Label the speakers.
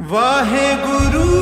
Speaker 1: Waheguru